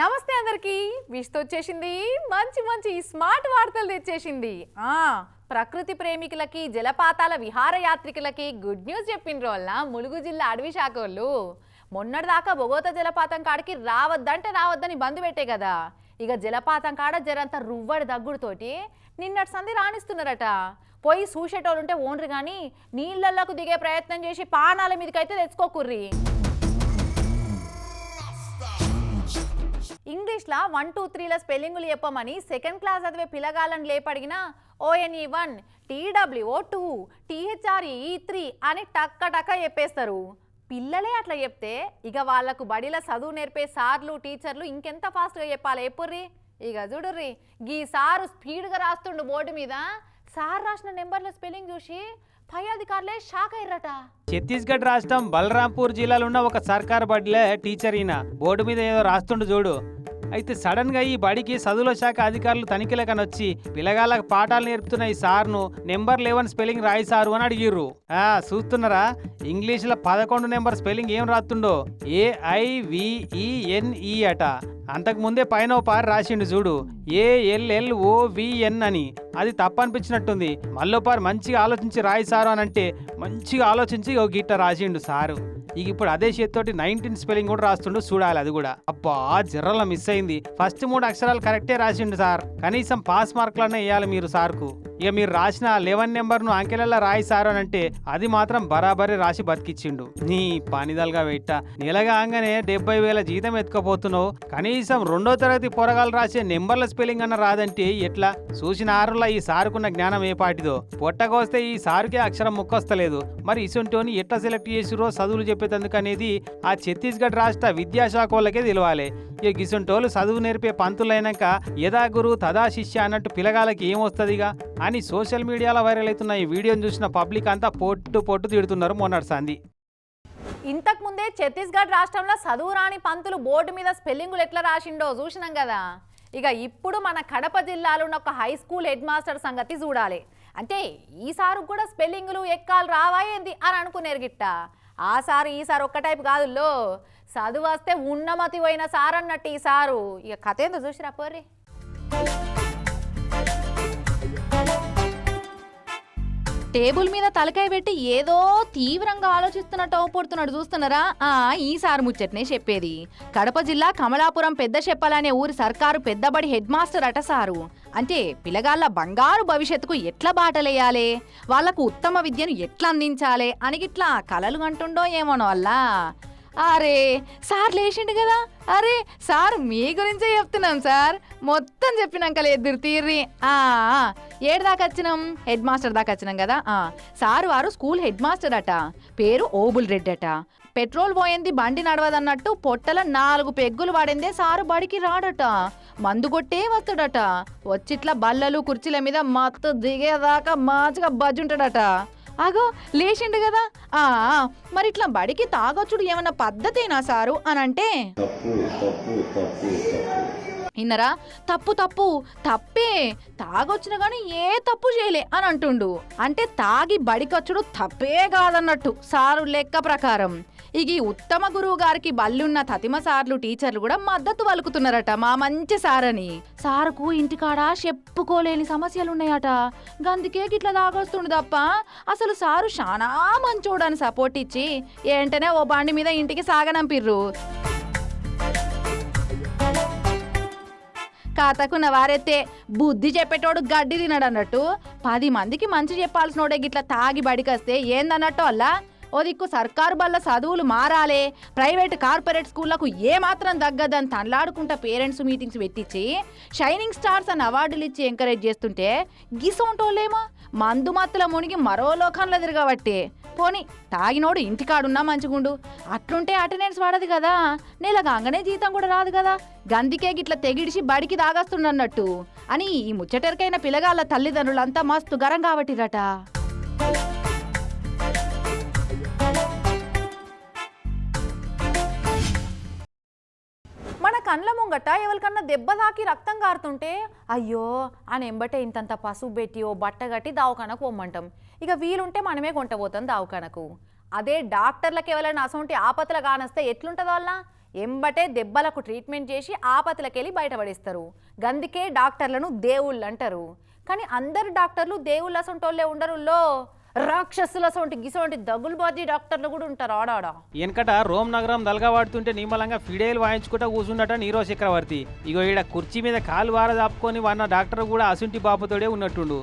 నమస్తే అందరికి. విష్తో వచ్చేసింది. మంచి మంచి స్మార్ట్ వార్తలు తెచ్చేసింది. ఆ ప్రకృతి ప్రేమికులకి జలపాతాల విహారయాత్రికులకి గుడ్ న్యూస్ చెప్పిండ్రు వల్ల ములుగు జిల్లా అడవి శాఖ వాళ్ళు మొన్నటిదాకా బొగోత జలపాతం కాడికి రావద్దంటే రావద్దని బంద్ పెట్టే కదా. ఇక జలపాతం కాడ జరంత రువ్వడి దగ్గుడుతోటి నిన్నటి సంధి రాణిస్తున్నారట. పోయి చూసేటోళ్ళు ఉంటే ఓన్రు కానీ నీళ్ళల్లోకి దిగే ప్రయత్నం చేసి పానాల మీదకైతే తెచ్చుకోకుర్రీ. ఇంగ్లీష్లో వన్ టూ త్రీల స్పెల్లింగులు చెప్పమని సెకండ్ క్లాస్ చదివే పిల్లగాళ్ళని లేపడిగినా O N E one T W O two T H R E E three అని టక్క టక్క చెప్పేస్తారు. పిల్లలే అట్లా చెప్తే ఇక వాళ్ళకు బడిల చదువు నేర్పే సార్లు టీచర్లు ఇంకెంత ఫాస్ట్గా చెప్పాలి? ఎప్పుర్రి ఇక చూడుర్రి గీ సారు స్పీడ్గా రాస్తుండు బోర్డు మీద. సార్ రాసిన నెంబర్ల స్పెల్లింగ్ చూసి పై అధికారులే షాక్ అయ్యారట. ఛత్తీస్గఢ్ రాష్ట్రం బలరాంపూర్ జిల్లాలో ఉన్న ఒక సర్కార్ బడిలో టీచర్ ఈయన. బోర్డు మీద ఏదో రాస్తుండు చూడు. అయితే సడన్గా ఈ బడికి చదువుల శాఖ అధికారులు తనిఖీలకు వచ్చి పిల్లగాళ్ళకు పాఠాలు నేర్పుతున్న ఈ సార్ను నెంబర్ లెవెన్ స్పెల్లింగ్ రాయి సారు అని అడిగిర్రు. ఆ చూస్తున్నారా? ఇంగ్లీష్లో పదకొండు నెంబర్ స్పెల్లింగ్ ఏం రాస్తుండో? ఏఐవిఈఎన్ఈ అట. అంతకు ముందే పైన ఓ పారి రాసిండు చూడు. ఏఎల్ఎల్ ఓవిఎన్ అని. అది తప్పనిపించినట్టుంది. మళ్ళోపారి మంచిగా ఆలోచించి రాయి సారు అని అంటే మంచిగా ఆలోచించి ఓ గిట్ట రాసిండు సారు. ఇక ఇప్పుడు అదే చేతితోటి నైన్టీన్ స్పెల్లింగ్ కూడా రాస్తుండు చూడాలి అది కూడా. అబ్బా జర్రల మిస్ అయింది. ఫస్ట్ మూడు అక్షరాలు కరెక్టే రాసిండు సార్. కనీసం పాస్ మార్కులన్నా వేయాలి మీరు సార్కు. ఇక మీరు రాసిన లెవెన్ నెంబర్ను అంకెలల్లో రాయి సారు అని అంటే అది మాత్రం బరాబరి రాసి బతికిచ్చిండు. నీ పనిదలుగా పెట్ట నెలగా ఆగానే డెబ్బై వేల జీతం ఎత్తుకపోతున్నావు. కనీసం రెండో తరగతి పొరగాలు రాసే నెంబర్ల స్పెల్లింగ్ అన్న రాదంటే ఎట్లా? చూసిన ఆరులా ఈ సారుకున్న జ్ఞానం ఏ పాటిదో? పొట్టకొస్తే ఈ సారుకే అక్షరం ముక్కొస్తలేదు. మరి ఇసుంటోని ఎట్లా సెలెక్ట్ చేసిరో చదువులు చెప్పేటందుకు అనేది ఆ ఛత్తీస్గఢ్ రాష్ట్ర విద్యాశాఖ వాళ్ళకే తెలియాలి ఇక గిసుంటోళ్ళు చదువు నేర్పే పంతులైనాక యథా గురు తదా శిష్య అన్నట్టు పిల్లగాలకి ఏమొస్తుందిగా? అని సోషల్ మీడియాలో వైరల్ అవుతున్న ఈ వీడియోని చూసిన పబ్లిక్ అంతా పొట్టు పొట్టు తిడుతున్నారు మొన్నటి సంది ఇంతకుముందే ఛత్తీస్గఢ్ రాష్ట్రంలో చదువు రాని పంతులు బోర్డు మీద స్పెల్లింగులు ఎట్లా రాసిండో చూసినాం కదా. ఇక ఇప్పుడు మన కడప జిల్లాలో ఉన్న ఒక హై స్కూల్ హెడ్ మాస్టర్ సంగతి చూడాలి. అంటే ఈసారి కూడా స్పెల్లింగులు ఎక్కాలు రావా ఏంది అని అనుకునేరు గిట్ట. ఆ సారు ఈ ఒక్క టైపు కాదుల్లో. చదువు వస్తే ఉన్నమతి పోయిన సార్ అన్నట్టు ఈ సారు. ఇక కథ ఏందో చూసిరా పోర్రీ. టేబుల్ మీద తలకాయ పెట్టి ఏదో తీవ్రంగా ఆలోచిస్తున్నట్టు అవపడుతున్నాడు చూస్తున్నారా? ఆ ఈసారి ముచ్చట్నే చెప్పేది. కడప జిల్లా కమలాపురం పెద్ద చెప్పలనే ఊరి సర్కారు పెద్దబడి హెడ్ మాస్టర్ అట సారు. అంటే పిల్లగాళ్ళ బంగారు భవిష్యత్తుకు ఎట్లా బాటలేయాలి? వాళ్ళకు ఉత్తమ విద్యను ఎట్లా అందించాలి అని గిట్లా కలలు అంటుండో ఏమోనో వల్ల అరే సార్ లేచిండు కదా. అరే సార్ మీ గురించే చెప్తున్నాం సార్. మొత్తం చెప్పినాక లేదు తీర్రి. ఆ, ఏడు దాకా వచ్చినాం? హెడ్ మాస్టర్ దాకా వచ్చినాం కదా. ఆ, సార్ వారు స్కూల్ హెడ్ మాస్టర్ అట. పేరు ఓబుల్ రెడ్డి అట. పెట్రోల్ పోయింది బండి నడవదన్నట్టు పొట్టల నాలుగు పెగ్గులు వాడిందే సారు బడికి రాడట. మందు కొట్టే వస్తాడట వచ్చిట్లా బల్లలు కుర్చీల మీద మత్తు దిగేదాకా మంచిగా బజ్జుంటాడట. అగో లేచిండు కదా. ఆ మరి ఇట్లా బడికి తాగొచ్చుడు ఏమన్నా పద్ధతేనా సారు అని అంటే తప్పు తప్పు తప్పు తప్పు. ఇన్నరా తప్పు తప్పు తప్పే. తాగొచ్చిన గాని ఏ తప్పు చేయలే అని అంటుండు అంటే తాగి బడికొచ్చుడు తప్పే కాదన్నట్టు సారు లెక్క ప్రకారం. ఇక ఈ ఉత్తమ గురువు గారికి బల్లున్న తతిమ సార్లు టీచర్లు కూడా మద్దతు వలుకుతున్నారట మా మంచి సారని. సార్కు ఇంటికాడ చెప్పుకోలేని సమస్యలు ఉన్నాయట గందుకే గిట్లా దాగొస్తుండు తప్ప అసలు సారు చాలా మంచోడని సపోర్ట్ ఇచ్చి ఏంటనే ఓ బండి మీద ఇంటికి సాగనంపిర్రు. కాతకున్న వారెత్తే బుద్ధి చెప్పేటోడు గడ్డి తినడన్నట్టు పది మందికి మంచి చెప్పాల్సినోడే గిట్లా తాగి బడికొస్తే ఏందన్నట్టు అలా ఓ దిక్కు సర్కారు బల్ల చదువులు మారాలే. ప్రైవేట్ కార్పొరేట్ స్కూళ్ళకు ఏమాత్రం తగ్గదని తనలాడుకుంటా పేరెంట్స్ మీటింగ్స్ పెట్టించి షైనింగ్ స్టార్స్ అని అవార్డులు ఇచ్చి ఎంకరేజ్ చేస్తుంటే గిసోంటోళ్ళేమో మందు మత్తుల మునిగి మరో లోకంలో తిరగబట్టే. పోని తాగినోడు ఇంటికాడున్నా మంచిగుండు. అట్లుంటే అటెండెన్స్ వాడదు కదా. నెల కాగానే జీతం కూడా రాదు కదా. గందికే గిట్ల తెగిడిచి బడికి తాగస్తుండన్నట్టు. అని ఈ ముచ్చటరికైన పిల్లగాళ్ళ తల్లిదండ్రులంతా మస్తు గరం కాబట్టిరట. కండ్ల ముంగట ఎవరికన్నా దెబ్బ తాకి రక్తం కారుతుంటే అయ్యో అని ఎంబటే ఇంతంత పసుపు పెట్టి ఓ బట్ట కట్టి దావకానకు పొమ్మంటాం. ఇక వీలుంటే మనమే కొంటపోతాం దావకానకు అదే డాక్టర్లకు ఎవరైనా అసొంటి ఆపతలు కానొస్తే ఎట్లుంటుంది వాళ్ళ? ఎంబటే దెబ్బలకు ట్రీట్మెంట్ చేసి ఆపతులకెళ్ళి బయటపడేస్తారు. గందుకే డాక్టర్లను దేవుళ్ళు అంటారు కానీ అందరు డాక్టర్లు దేవుళ్ళు అసొంటోళ్ళే ఉండరుల్లో. రాక్షసుల సొంటి గిసొంటి దగ్గులు బాధి డాక్టర్లు కూడా ఉంటారు ఆడాడ. వెనకట రోమ్ నగరం దలగవాడుతుంటే నిమ్మలంగా ఫిడేలు వాయించుకుంటా కూర్చున్నట నీరో చక్రవర్తి. ఇగో ఈడ కుర్చీ మీద కాలు వార దాపుకొని వాడిన డాక్టర్ కూడా అసుంటి పాపతోడే ఉన్నట్టుండు.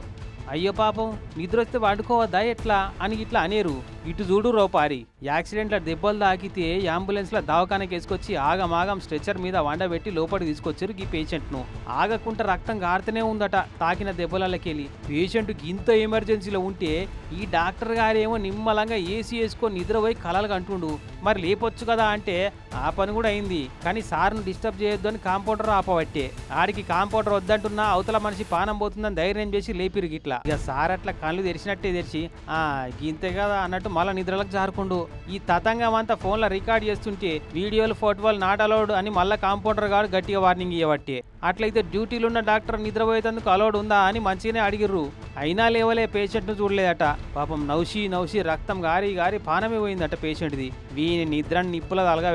అయ్యో పాపం నిద్ర వస్తే వండుకోవద్దా ఎట్లా అని ఇట్లా అనేరు. ఇటు చూడు రోపారి యాక్సిడెంట్ల దెబ్బలు తాకితే అంబులెన్స్లో దవాఖానకి వేసుకొచ్చి ఆగమాగం స్ట్రెచర్ మీద వండబెట్టి లోపలికి తీసుకొచ్చారు ఈ పేషెంట్ను. ఆగకుండా రక్తం కారుతూనే ఉందట తాకిన దెబ్బలకెళ్ళి పేషెంట్ ఇంత ఎమర్జెన్సీలో ఉంటే ఈ డాక్టర్ గారేమో నిమ్మలంగా ఏసీ వేసుకొని నిద్రపోయి కలలు అంటుండు మరి లేపొచ్చు కదా అంటే ఆ పని కూడా అయింది. కానీ సార్ను డిస్టర్బ్ చేయొద్దు అని కాంపౌండర్ ఆపబట్టే. ఆడికి కాంపౌండర్ వద్దంటున్నా అవతల మనిషి పానం పోతుందని ధైర్యం చేసి లేపిరు గిట్లా. ఇక సార్ అట్లా కళ్ళు తెరిచినట్టే తెరిచి ఆ గింతే కదా అన్నట్టు మళ్ళీ నిద్రలకు జారుకుండు. ఈ తతంగం అంతా ఫోన్లో రికార్డ్ చేస్తుంటే వీడియోలు ఫోటోలు నాట్ అలౌడ్ అని మళ్ళా కాంపౌండర్ గారు గట్టిగా వార్నింగ్ ఇవ్వట్టే అట్లయితే డ్యూటీలో ఉన్న డాక్టర్ నిద్రపోయేందుకు అలౌడ్ ఉందా అని మంచిగానే అడిగిర్రు. అయినా లేవలే పేషెంట్ను చూడలేదట. పాపం నౌషి నౌషి రక్తం గారి గారి పానమే పోయిందట పేషెంట్ది వీని నిద్ర నిప్పుల తలగా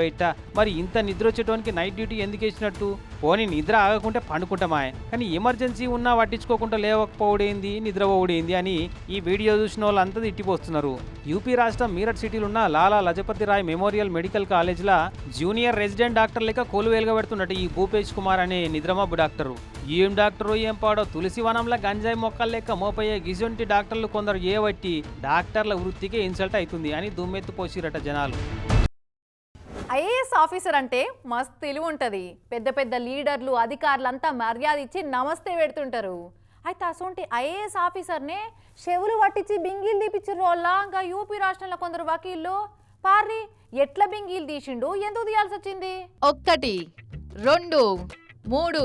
మరి ఇంత నిద్ర వచ్చేటోనికి నైట్ డ్యూటీ ఎందుకు వేసినట్టు? పోనీ నిద్ర ఆగకుంటే పండుకుంటామా కానీ ఎమర్జెన్సీ ఉన్నా పట్టించుకోకుండా లేవకపోవడేంది నిద్రపోవడేంది అని ఈ వీడియో చూసిన వాళ్ళంతా తిట్టిపోస్తున్నారు. యూపీ రాష్ట్రం మీరట్ సిటీలో ఉన్న లాలా లజపతి రాయ్ మెమోరియల్ మెడికల్ కాలేజ్లో జూనియర్ రెసిడెంట్ డాక్టర్ లెక్క కోలువేలుగా వెలుగబెడుతున్నట్టు ఈ భూపేష్ కుమార్ అనే నిద్రమబ్బు డాక్టరు. ఏం డాక్టరు ఏం పాడో తులసి వనంలో గంజాయి మొక్కలు లెక్క మోపయ్యే గిజొంటి డాక్టర్లు కొందరు ఏవట్టి డాక్టర్ల వృత్తికే ఇన్సల్ట్ అవుతుంది అని దుమ్మెత్తుపోసిరట జనాలు. ఐఏఎస్ ఆఫీసర్ అంటే మస్తు తెలివి ఉంటుంది పెద్ద పెద్ద లీడర్లు అధికారులు అంతా మర్యాద ఇచ్చి నమస్తే పెడుతుంటారు. అయితే అసొంటి ఐఏఎస్ ఆఫీసర్నే చెవులు పట్టించి బింగిల్ తీపిచ్చిర్రు వాళ్ళ ఇంకా యూపీ రాష్ట్రంలో కొందరు వకీళ్ళు. పార్రి ఎట్లా బింగిల్ తీసిండు? ఎందుకు తీయాల్సి వచ్చింది? ఒక్కటి రెండు మూడు.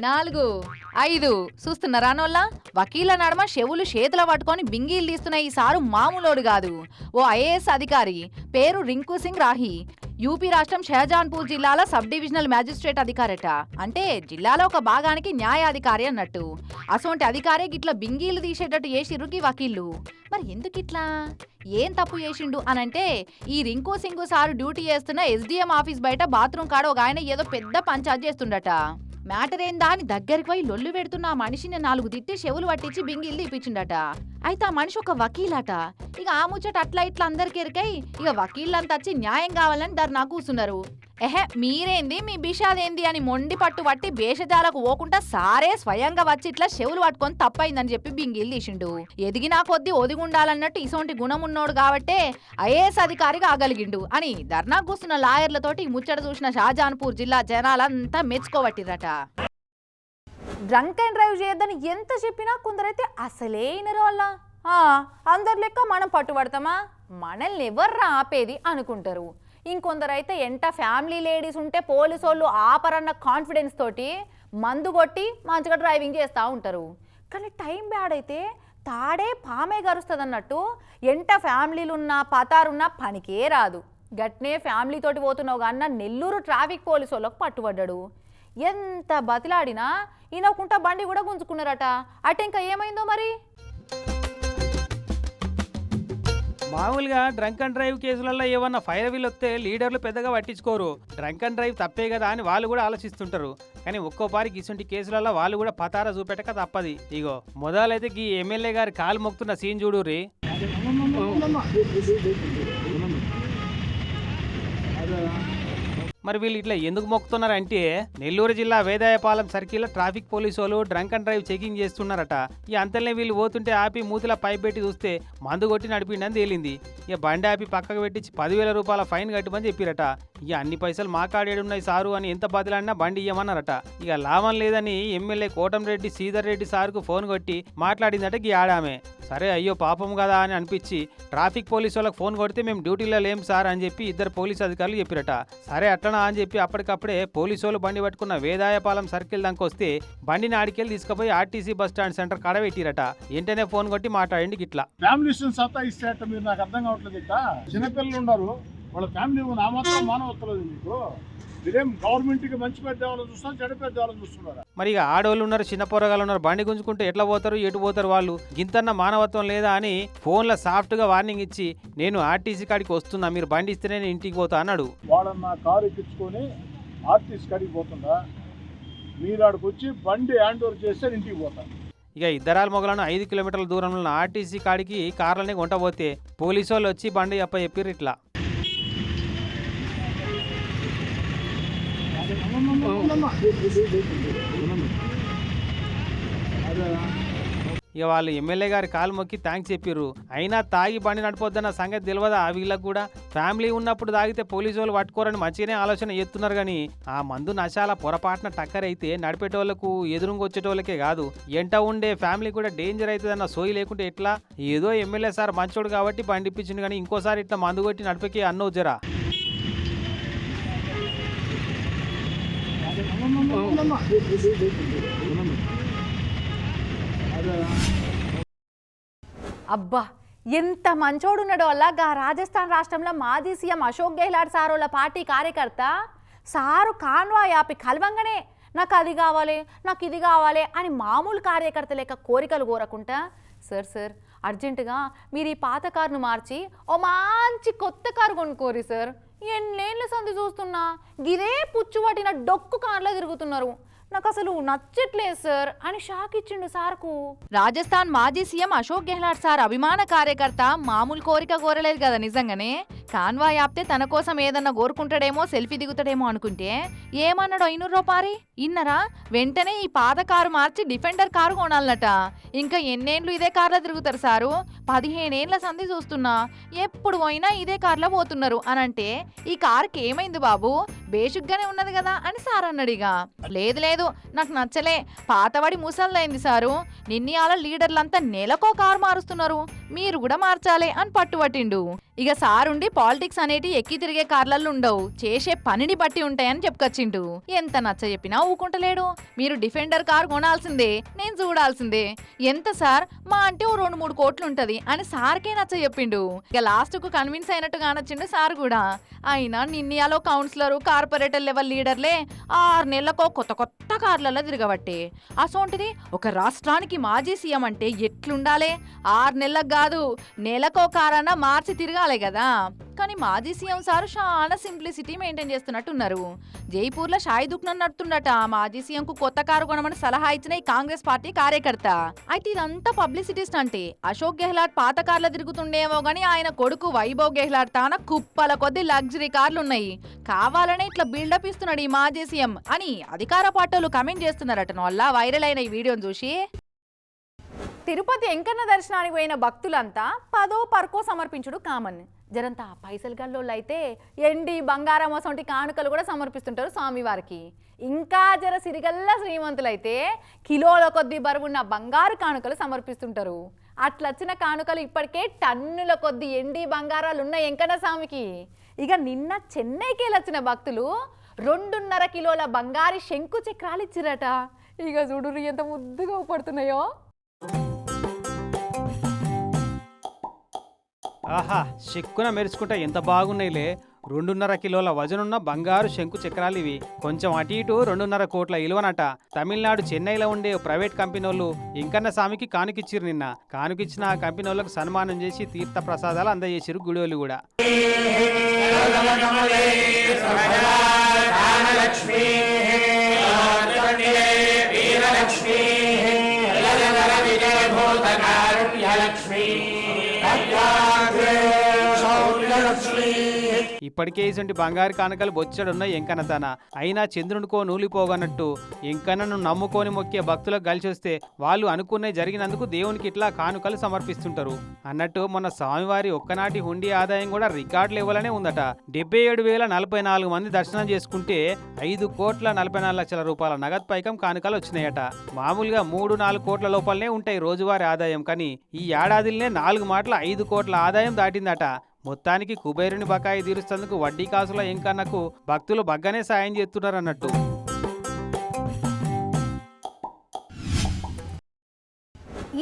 నాలుగు ఐదు. చూస్తున్నారా నోళ్ళ? వకీల నడమ చెవులు చేతుల పట్టుకొని బింగీలు తీస్తున్న ఈ సారు మామూలోడు కాదు. ఓ ఐఏఎస్ అధికారి. పేరు రింకు సింగ్ రాహి. యూపీ రాష్ట్రం షహజాన్పూర్ జిల్లాలో సబ్ డివిజనల్ మ్యాజిస్ట్రేట్ అధికారట. అంటే జిల్లాలో ఒక భాగానికి న్యాయాధికారి అన్నట్టు. అసొంటి అధికారి గిట్ల బింగీలు తీసేటట్టు చేసిర్రు వకీళ్ళు. మరి ఎందుకు ఇట్లా? ఏం తప్పు చేసిండు అనంటే ఈ రింకు సింగు సారు డ్యూటీ చేస్తున్న ఎస్డిఎం ఆఫీస్ బయట బాత్రూమ్ కాడ ఒక ఆయన ఏదో పెద్ద పంచాయత్ చేస్తుండట. మ్యాటర్ ఏందా అని దగ్గరికి పోయి లొల్లు పెడుతున్న ఆ మనిషిని నాలుగు తిట్టి చెవులు పట్టించి బింగిల్లు తీపిచ్చిండట. అయితే ఆ మనిషి ఒక వకీలట. ఇక ఆ ముచ్చట అట్లా ఇట్లా అందరికి ఎరికై ఇక వకీళ్ళంతా వచ్చి న్యాయం కావాలని ధర్నా కూర్చున్నారు ఎహె మీరేంది? మీ బిషాదేంది అని మొండి పట్టు పట్టి భేషజాలకు పోకుండా సారే స్వయంగా వచ్చి ఇట్లా చెవులు పట్టుకొని తప్పైందని చెప్పి బింగిల్ తీసిండు. ఎదిగినా కొద్దీ ఒదిగుండాలన్నట్టు ఇసోంటి గుణం ఉన్నోడు కాబట్టే ఐఏఎస్ అధికారిగా ఆగలిగిండు అని ధర్నా కూస్తున్న లాయర్లతోటి ఈ ముచ్చట చూసిన షాజాన్పూర్ జిల్లా జనాలంతా మెచ్చుకోబట్టిరట డ్రంక్ అండ్ డ్రైవ్ చేయొద్దని ఎంత చెప్పినా కొందరైతే అసలే ఇనరు వాళ్ళ అందరి లెక్క మనం పట్టుబడతామా? మనల్ని ఎవర్రా ఆపేది అనుకుంటారు. ఇంకొందరైతే ఎంట ఫ్యామిలీ లేడీస్ ఉంటే పోలీసు వాళ్ళు ఆపరన్న కాన్ఫిడెన్స్ తోటి మందు కొట్టి మంచిగా డ్రైవింగ్ చేస్తూ ఉంటారు. కానీ టైం బ్యాడ్ అయితే తాడే పామే గరుస్తుంది అన్నట్టు ఎంట ఫ్యామిలీలున్నా పతారున్నా పనికే రాదు. గట్నే ఫ్యామిలీతోటి పోతున్నావు అన్న నెల్లూరు ట్రాఫిక్ పోలీసు వాళ్ళకు పట్టుబడ్డాడు. ఎంత బతిలాడినా ఈయనకుంటా బండి కూడా గుంజుకున్నారట. అటు ఇంకా ఏమైందో మరి? మామూలుగా డ్రంక్ అండ్ డ్రైవ్ కేసులలో ఏమన్నా ఫైర్ వీల్ వస్తే లీడర్లు పెద్దగా పట్టించుకోరు. డ్రంక్ అండ్ డ్రైవ్ తప్పే కదా అని వాళ్ళు కూడా ఆలోచిస్తుంటారు. కానీ ఒక్కోపారి ఇటువంటి కేసులలో వాళ్ళు కూడా పతారా చూపెట్టక తప్పది. ఇగో మొదలైతే ఈ ఎమ్మెల్యే గారి కాలు మొక్కుతున్న సీన్ చూడు రీ. మరి వీళ్ళు ఇట్లా ఎందుకు మొక్కుతున్నారంటే నెల్లూరు జిల్లా వేదాయపాలెం సర్కిల్ ట్రాఫిక్ పోలీసు వాళ్ళు డ్రంక్ అండ్ డ్రైవ్ చెకింగ్ చేస్తున్నారట. ఈ అంతలనే వీళ్ళు పోతుంటే ఆపి మూతిలా పైప్ పెట్టి చూస్తే మందు కొట్టి నడిపిండని తేలింది. ఇక బండి ఆపి పక్కకు పెట్టి పదివేల రూపాయల ఫైన్ కట్టమని చెప్పిరట. ఇక అన్ని పైసలు మా కాడేడున్నాయి సారు అని ఎంత బదిలాడినా బండి ఇయ్యమన్నారట. ఇక లాభం లేదని ఎమ్మెల్యే కోటంరెడ్డి శ్రీధర్ రెడ్డి సార్కు ఫోన్ కొట్టి మాట్లాడిందట గీ ఆడామే. సరే అయ్యో పాపం కదా అని అనిపించి ట్రాఫిక్ పోలీసు వాళ్ళకి ఫోన్ కొడితే మేము డ్యూటీలో లేం సార్ అని చెప్పి ఇద్దరు పోలీస్ అధికారులు చెప్పిరట. సరే అట్లనా అని చెప్పి అప్పటికప్పుడే పోలీసు వాళ్ళు బండి పట్టుకున్న వేదాయపాలెం సర్కిల్ దానికి వస్తే బండిని ఆడికెళ్ళి తీసుకుపోయి ఆర్టీసీ బస్ స్టాండ్ సెంటర్ కాడ పెట్టిరట. వెంటనే ఫోన్ కొట్టి మాట్లాడండి గిట్లా. ఫ్యామిలీస్ సత్తా ఇస్తే మీరు నాకు అర్థం కావట్లేదు ఇట్లా. చిన్నపిల్లలు ఉన్నారు వాళ్ళ ఫ్యామిలీ నా మీకు. మీరేం గవర్నమెంట్కి మంచి పెద్ద వాళ్ళని చూస్తున్నారు చెడు పెద్ద వాళ్ళని చూస్తున్నారా? మరి ఇక ఆడోళ్ళు ఉన్నారు చిన్న పొరగాళ్ళు ఉన్నారు బండి గుంజుకుంటే ఎట్లా పోతారు ఎటు పోతారు వాళ్ళు? గింతన్న మానవత్వం లేదా అని ఫోన్లో సాఫ్ట్గా వార్నింగ్ ఇచ్చి నేను ఆర్టీసీ కాడికి వస్తున్నా మీరు బండి ఇస్తేనే నేను ఇంటికి పోతా అన్నాడు. వాళ్ళని నా కారు ఎక్కించుకొని ఆర్టీసీ కడిగి పోతుందా మీరు ఆడికి వచ్చి బండి హ్యాండ్ ఓవర్ చేస్తే ఇంటికి పోతాను ఇక ఇద్దరాల మొగలను ఐదు కిలోమీటర్ల దూరంలో ఆర్టీసీ కాడికి కార్లని కొంటపోతే పోలీసు వాళ్ళు వచ్చి బండి అప్ప చెప్పిర్రు ఇట్లా. ఇక వాళ్ళు ఎమ్మెల్యే గారి కాలు మొక్కి థ్యాంక్స్ చెప్పిర్రు. అయినా తాగి బండి నడిపోద్దన్న సంగతి తెలియదా ఆ వీళ్ళకి కూడా? ఫ్యామిలీ ఉన్నప్పుడు తాగితే పోలీసు వాళ్ళు పట్టుకోరని మంచిగానే ఆలోచన చేస్తున్నారు కానీ ఆ మందు నశాల పొరపాటున టక్కర్ అయితే నడిపేటోళ్ళకు ఎదురుంగా వచ్చేటోళ్ళకే కాదు. ఎంట ఉండే ఫ్యామిలీ కూడా డేంజర్ అవుతుందన్న సోయి లేకుంటే ఎట్లా? ఏదో ఎమ్మెల్యే సార్ మంచోడు కాబట్టి బండి ఇప్పించింది కానీ ఇంకోసారి ఇట్లా మందు కొట్టి నడిపేకి అన్నో జరా అబ్బా ఎంత మంచోడున్నాడో అలాగా రాజస్థాన్ రాష్ట్రంలో మాజీ సీఎం అశోక్ గెహ్లాట్ సారోళ్ళ పార్టీ కార్యకర్త. సారు కాన్వా యాపి కలవంగానే. నాకు అది కావాలి నాకు ఇది కావాలి అని మామూలు కార్యకర్త లేక కోరికలు కోరకుండా సార్ సార్ అర్జెంటుగా మీరు ఈ పాత కారును మార్చి ఓ మంచి కొత్త కారు కొనుక్కోరి సార్. ఎన్నేళ్ళు సంధి చూస్తున్నా? గిరే పుచ్చు పట్టిన డొక్కు కార్లో తిరుగుతున్నారు. నాకు అసలు నచ్చట్లేదు సార్ అని షాక్ ఇచ్చిండు సార్కు. రాజస్థాన్ మాజీ సీఎం అశోక్ గెహ్లాట్ సార్ అభిమాన కార్యకర్త మామూలు కోరిక కోరలేదు కదా నిజంగానే? కాన్వా యాప్తే తన కోసం ఏదన్నా కోరుకుంటాడేమో సెల్ఫీ దిగుతాడేమో అనుకుంటే ఏమన్నాడు ఐనూరు పారి ఇన్నరా? వెంటనే ఈ పాత కారు మార్చి డిఫెండర్ కారు కొనాలట ఇంకా ఎన్నేళ్ళు ఇదే కార్లో తిరుగుతారు సారు? పదిహేనేళ్ళ సంధి చూస్తున్నా ఎప్పుడు పోయినా ఇదే కార్లో పోతున్నారు అని అంటే ఈ కారుకి ఏమైంది బాబు? బేషుగ్గానే ఉన్నది కదా అని సార్ అన్నాడు ఇక. లేదు లేదు నాకు నచ్చలే. పాతవాడి ముసలిదైంది సారు. నిన్నయాల లీడర్లంతా నెలకో కారు మారుస్తున్నారు. మీరు కూడా మార్చాలి అని పట్టుబట్టిండు. ఇక సారుండి పాలిటిక్స్ అనేటి ఎక్కి తిరిగే కార్లలో ఉండవు. చేసే పనిని బట్టి ఉంటాయని చెప్పుకొచ్చిండు. ఎంత నచ్చ చెప్పినా ఊకుంటలేడు. మీరు డిఫెండర్ కార్ కొనాల్సిందే నేను చూడాల్సిందే. ఎంత సార్? మా అంటే ఓ రెండు మూడు కోట్లు ఉంటది అని సార్కే నచ్చ చెప్పిండు. ఇక లాస్ట్కు కన్విన్స్ అయినట్టు కానొచ్చిండు సార్ కూడా. అయినా నిన్నయాలో కౌన్సిలర్ కార్పొరేటర్ లెవెల్ లీడర్లే ఆరు నెలలకో కొత్త కొత్త కార్లలో తిరగబట్టే. అసోంటిది ఒక రాష్ట్రానికి మాజీ సీఎం అంటే ఎట్లుండాలే? ఆరు నెలలకు కాదు నెలకో కారన్నా మార్చి తిరగాలి కదా. కానీ మాజీ సీఎం సారు చాలా సింప్లిసిటీ మెయింటైన్ చేస్తున్నట్టున్నారు. జైపూర్లో షాయి దుకాణం నడుతుండట మాజీ సీఎం కు కొత్త కారు కొనమని సలహా ఇచ్చిన ఈ కాంగ్రెస్ పార్టీ కార్యకర్త. అయితే ఇదంతా పబ్లిసిటీస్ట్ అంటే. అశోక్ గెహ్లాట్ పాత కార్లో తిరుగుతుండేమో గానీ ఆయన కొడుకు వైభవ్ గెహ్లాట్ తాన కుప్పల కొద్ది లగ్జరీ కార్లు ఉన్నాయి కావాలనే ఇట్లా బిల్డప్ ఇస్తున్నాడు ఈ మాజీ సీఎం అని అధికార పార్టీలు కమెంట్ చేస్తున్నారట. వల్ల వైరల్ అయిన ఈ వీడియోని చూసి. తిరుపతి వెంకన్న దర్శనానికి పోయిన భక్తులంతా పదో పర్కో సమర్పించుడు కామన్. జరంతా పైసలు గల్లోళ్ళు అయితే ఎండి బంగారం అసొంటి కానుకలు కూడా సమర్పిస్తుంటారు స్వామివారికి. ఇంకా జర సిరిగల్ల శ్రీమంతులైతే కిలోల కొద్ది బరువున్న బంగారు కానుకలు సమర్పిస్తుంటారు. అట్లొచ్చిన కానుకలు ఇప్పటికే టన్నుల కొద్ది ఎండి బంగారాలు ఉన్న వెంకన్న స్వామికి. ఇక నిన్న చెన్నైకి వచ్చిన భక్తులు రెండున్నర కిలోల బంగారు శంకు చక్రాలు ఇచ్చిరట. ఇక చూడు ఎంత ముద్దుగా పడుతున్నాయో ఆహా చిక్కున మెరుచుకుంటా ఎంత బాగున్నాయిలే రెండున్నర కిలోల వజనున్న బంగారు శంకు చక్రాలు ఇవి కొంచెం అటు ఇటు రెండున్నర కోట్ల ఇలువనట తమిళనాడు చెన్నైలో ఉండే ప్రైవేట్ కంపెనీ వాళ్ళు ఇంకన్న స్వామికి కానుకిచ్చిరు నిన్న కానుకిచ్చిన ఆ కంపెనీ వాళ్ళకు సన్మానం చేసి తీర్థ ప్రసాదాలు అందజేసిరు గుడివాళ్ళు కూడా Satyagre, Satyagre, Satyagre, Satyagre, Satyagre, Satyagre, Satyagre, ఇప్పటికే ఇటువంటి బంగారు కానుకలు బొచ్చడున్న ఎంకనతన అయినా చంద్రునికో నూలిపోగనట్టు ఎంకనను నమ్ముకొని మొక్కే భక్తులకు కలిసి వస్తే వాళ్ళు అనుకునే జరిగినందుకు దేవునికి ఇట్లా కానుకలు సమర్పిస్తుంటారు. అన్నట్టు మొన్న స్వామివారి ఒక్కనాటి హుండీ ఆదాయం కూడా రికార్డు ఇవ్వాలనే ఉందట. డెబ్బై ఏడు వేల నలభై నాలుగు మంది దర్శనం చేసుకుంటే ఐదు కోట్ల నలభై నాలుగు లక్షల రూపాయల నగదు పైకం కానుకలు వచ్చినాయట. మామూలుగా మూడు నాలుగు కోట్ల లోపలనే ఉంటాయి రోజువారీ ఆదాయం. కానీ ఈ ఏడాదిలోనే నాలుగు మాటల ఐదు కోట్ల ఆదాయం దాటిందట. మొత్తానికి కుబేరుని బకాయి తీరుస్తందుకు వడ్డీ కాసుల ఇంకన్నకు భక్తులు బగ్గనే సాయం చేస్తున్నారు అన్నట్టు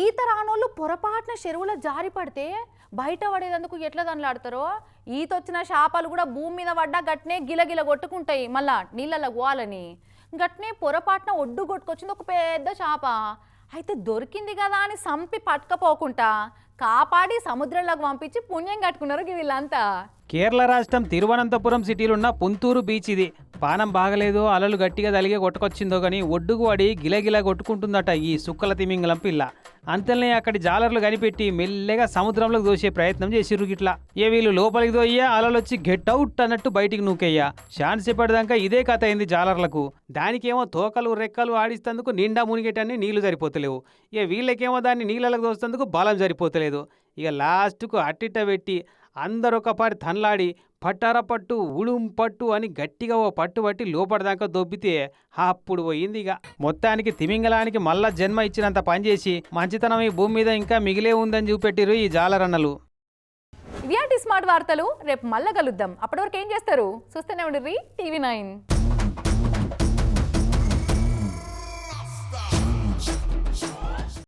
ఈత రానోళ్ళు పొరపాటున చెరువులో జారి పడితే బయట పడేదందుకు ఎట్లా దండలాడతారో ఈత వచ్చిన చేపలు కూడా భూమి మీద పడ్డా గట్నే గిలగిల కొట్టుకుంటాయి మళ్ళా నీళ్ళలో పోవాలని. గట్నే పొరపాటున ఒడ్డు కొట్టుకొచ్చింది ఒక పెద్ద చేప అయితే దొరికింది కదా అని సంపి పట్టుకపోకుండా కాపాడి సముద్రంలోకి పంపించి పుణ్యం కట్టుకున్నారు వీళ్ళంతా. కేరళ రాష్ట్రం తిరువనంతపురం సిటీలో ఉన్న పుంతూరు బీచ్ ఇది. పానం బాగలేదు అలలు గట్టిగా తలిగే కొట్టుకొచ్చిందో కానీ ఒడ్డుకు వాడి గిలగిలా కొట్టుకుంటుందట ఈ సుక్కల తిమింగలం పిల్ల. అంతలనే అక్కడి జాలర్లు కనిపెట్టి మెల్లగా సముద్రంలోకి దోసే ప్రయత్నం చేసిర్రు గిట్లా. ఏ వీళ్ళు లోపలికి దోయ్యా అలలొచ్చి గెట్ అవుట్ అన్నట్టు బయటికి నూకేయ్యా. ఛాన్స్ చెప్పేదాకా ఇదే కథ అయింది జాలర్లకు. దానికేమో తోకలు రెక్కలు ఆడిస్తందుకు నిండా మునిగేటన్ని నీళ్ళు సరిపోతలేవు. ఏ వీళ్ళకేమో దాన్ని నీళ్ళలకు దోస్తందుకు బలం సరిపోతలేదు. ఇక లాస్ట్కు అట్టిట పెట్టి అందరు ఒకపాటి తన్లాడి పట్టార పట్టు ఉడుం పట్టు అని గట్టిగా ఓ పట్టు పట్టి లోపటిదాకా దొబ్బితే అప్పుడు పోయింది ఇక. మొత్తానికి తిమింగలానికి మళ్ళా జన్మ ఇచ్చినంత పనిచేసి మంచితనం ఈ భూమి మీద ఇంకా మిగిలే ఉందని చూపెట్టిరు ఈ జాలరన్నలు. ఇవి స్మార్ట్ వార్తలు. రేపు మళ్ళా కలుద్దాం. అప్పటివరకు ఏం చేస్తారు? చూస్తూనే ఉండిర్రి. TV nine.